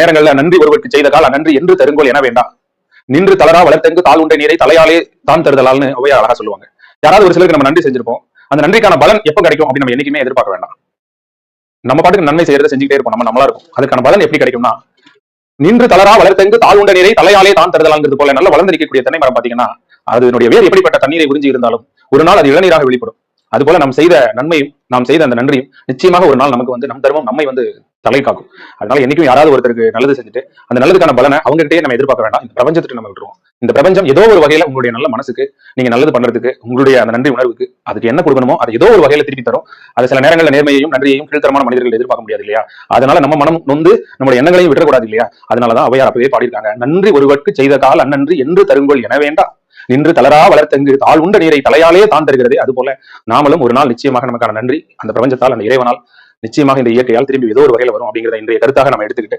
நேரங்களில் நன்றி ஒருவருக்கு செய்த கால நன்றி என்று தருங்கோல் என வேண்டாம். நின்று தளரா வளர்த்தெங்கு தாள் உண்ட நீரை தலையாலே தான் தருதலால்னு ஒவ்வையா அழகா சொல்லுவாங்க. யாராவது ஒரு சிலருக்கு நம்ம நன்றி செஞ்சிருப்போம். அந்த நன்றிக்கான பலன் எப்ப கிடைக்கும் அப்படின்னு நம்ம என்னைக்குமே எதிர்பார்க்க வேண்டாம். நம்ம பாட்டுக்கு நன்மை செய்யறதை செஞ்சுக்கிட்டே இருப்போம். நம்ம நம்மளா இருக்கும் அதுக்கான பலன் எப்படி கிடைக்கும்னா நின்று தளரா வளர்த்தெங்கு தாள் உண்ட நீரை தலையாலே தான் தருதலாங்கிறது போல நல்ல வளர்ந்திருக்கக்கூடிய தன்னை மரம் பாத்தீங்கன்னா அதனுடைய வேர் எப்படிப்பட்ட தண்ணீரை உறிஞ்சி இருந்தாலும் ஒரு நாள் அது இளநீராக வெளிப்படும். அதுபோல நாம் செய்த நன்மையும் நாம் செய்த அந்த நன்றியும் நிச்சயமாக ஒரு நாள் நமக்கு வந்து நம் தர்மம் நம்மை வந்து தலை காக்கும். அதனால என்னைக்கும் யாராவது ஒருத்தருக்கு நல்லது செஞ்சுட்டு அந்த நல்லதுக்கான பலனை அவங்ககிட்டயே நம்ம எதிர்பார்க்க வேண்டாம். இந்த பிரபஞ்சத்துக்கு நம்ம விட்டுருவோம். இந்த பிரபஞ்சம் ஏதோ ஒரு வகையில உங்களுடைய நல்ல மனசுக்கு நீங்க நல்லது பண்றதுக்கு உங்களுடைய அந்த நன்றி உணர்வுக்கு அதுக்கு என்ன கொடுக்கணுமோ அது ஏதோ ஒரு வகையில திருப்பி தரும். அது சில நேரங்களில் நேர்மையையும் நன்றியையும் கீழ்த்தரமான மனிதர்கள் எதிர்பார்க்க முடியாது இல்லையா? அதனால நம்ம மனம் நொந்து நம்முடைய எண்ணங்களையும் விடக்கூடாது இல்லையா? அதனாலதான் அவையார் அப்பவே பாடியிருக்காங்க. நன்றி ஒருவருக்கு செய்த கால் அந்நன்றி என்று தருங்கள் என வேண்டாம். நின்று தளரா வளர்த்தங்கு தாழ் உண்ட நீரை தலையாலே தான் தருகிறது அது போல நாமளும் ஒரு நாள் நிச்சயமாக நமக்கான நன்றி. அந்த பிரபஞ்சத்தால் அந்த இறைவனால் நிச்சயமாக இந்த இயற்கையால் திரும்பி ஏதோ ஒரு வகையில் வரும் அப்படிங்கிறத இன்றைய கருத்தாக நம்ம எடுத்துக்கிட்டு